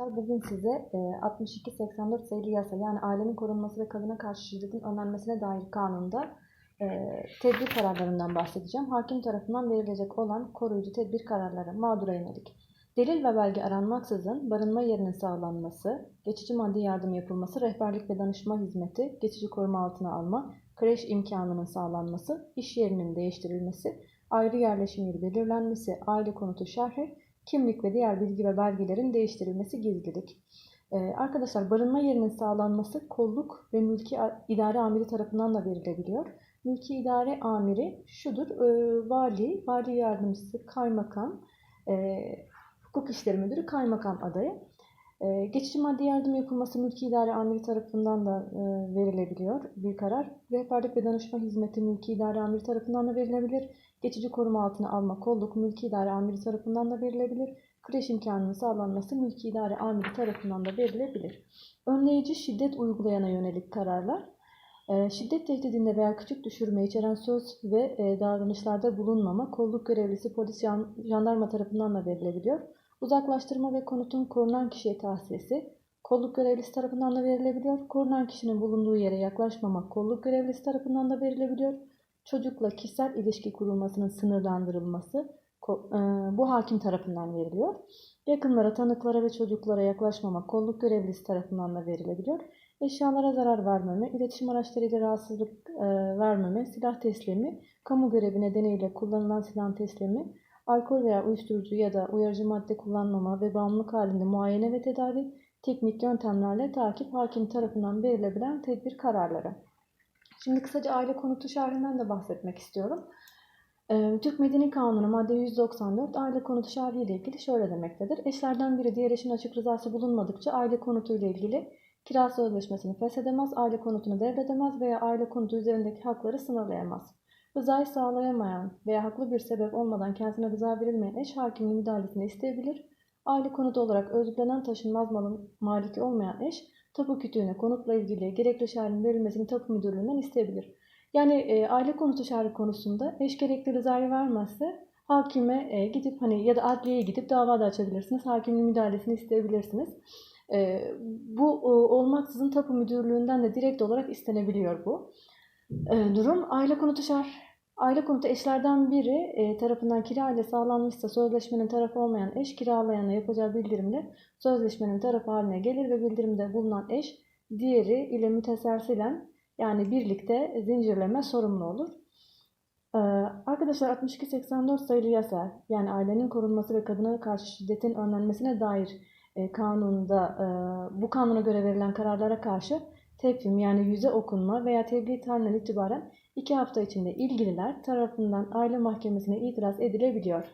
arkadaşlar. Bugün size e, 62-84 sayılı yasa yani ailenin korunması ve kadına karşı şiddetin önlenmesine dair kanunda e, tedbir kararlarından bahsedeceğim. Hakim tarafından verilecek olan koruyucu tedbir kararları mağdura yönelik. Delil ve belge aranmaksızın barınma yerinin sağlanması, geçici maddi yardım yapılması, rehberlik ve danışma hizmeti, geçici koruma altına alma, kreş imkanının sağlanması, iş yerinin değiştirilmesi, ayrı yerleşim yeri belirlenmesi, aile konutu şerhi, kimlik ve diğer bilgi ve belgelerin değiştirilmesi gizlilik. Ee, arkadaşlar barınma yerinin sağlanması kolluk ve mülki idare amiri tarafından da verilebiliyor. Mülki idare amiri şudur, e, vali, vali yardımcısı, kaymakam, e, hukuk işleri müdürü, kaymakam adayı. E, geçici maddi yardım yapılması mülki idare amiri tarafından da e, verilebiliyor bir karar. Rehberlik ve danışma hizmeti mülki idare amiri tarafından da verilebilir. Geçici koruma altına alma kolluk mülki idare amiri tarafından da verilebilir. Kreş imkanının sağlanması mülki idare amiri tarafından da verilebilir. Önleyici şiddet uygulayana yönelik kararlar. e, Şiddet tehdidinde veya küçük düşürme içeren söz ve e, davranışlarda bulunmama kolluk görevlisi polis jan- jandarma tarafından da verilebiliyor. Uzaklaştırma ve konutun korunan kişiye tahsisi kolluk görevlisi tarafından da verilebiliyor. Korunan kişinin bulunduğu yere yaklaşmamak kolluk görevlisi tarafından da verilebiliyor. Çocukla kişisel ilişki kurulmasının sınırlandırılması e, bu hakim tarafından veriliyor. Yakınlara, tanıklara ve çocuklara yaklaşmamak kolluk görevlisi tarafından da verilebiliyor. Eşyalara zarar vermeme, iletişim araçlarıyla rahatsızlık e, vermeme, silah teslimi, kamu görevi nedeniyle kullanılan silah teslimi, alkol veya uyuşturucu ya da uyarıcı madde kullanmama ve bağımlılık halinde muayene ve tedavi, teknik yöntemlerle takip hakim tarafından verilebilen tedbir kararları. Şimdi kısaca aile konutu şerhinden de bahsetmek istiyorum. Ee, Türk Medeni Kanunu madde 194 aile konutu şerhi ile ilgili şöyle demektedir. Eşlerden biri diğer eşin açık rızası bulunmadıkça aile konutu ile ilgili kira sözleşmesini feshedemez, aile konutunu devredemez veya aile konutu üzerindeki hakları sınırlayamaz. Rızayı sağlayamayan veya haklı bir sebep olmadan kendisine rıza verilmeyen eş hakimin müdahalesini isteyebilir. Aile konutu olarak özgürlenen taşınmaz malın maliki olmayan eş tapu kütüğüne konutla ilgili gerekli şerhin verilmesini tapu müdürlüğünden isteyebilir. Yani e, aile konutu şerhi konusunda eş gerekli rızayı vermezse hakime e, gidip hani ya da adliyeye gidip dava da açabilirsiniz. Hakimin müdahalesini isteyebilirsiniz. E, bu e, olmaksızın tapu müdürlüğünden de direkt olarak istenebiliyor bu e, durum. Aile konutu şer. Aile konutu eşlerden biri e, tarafından kira ile sağlanmışsa sözleşmenin tarafı olmayan eş kiralayana yapacağı bildirimle sözleşmenin tarafı haline gelir ve bildirimde bulunan eş diğeri ile müteselsilen yani birlikte zincirleme sorumlu olur. Ee, arkadaşlar 62-84 sayılı yasa yani ailenin korunması ve kadına karşı şiddetin önlenmesine dair e, kanunda e, bu kanuna göre verilen kararlara karşı tepkim yani yüze okunma veya tebliğ tarihinden itibaren iki hafta içinde ilgililer tarafından aile mahkemesine itiraz edilebiliyor.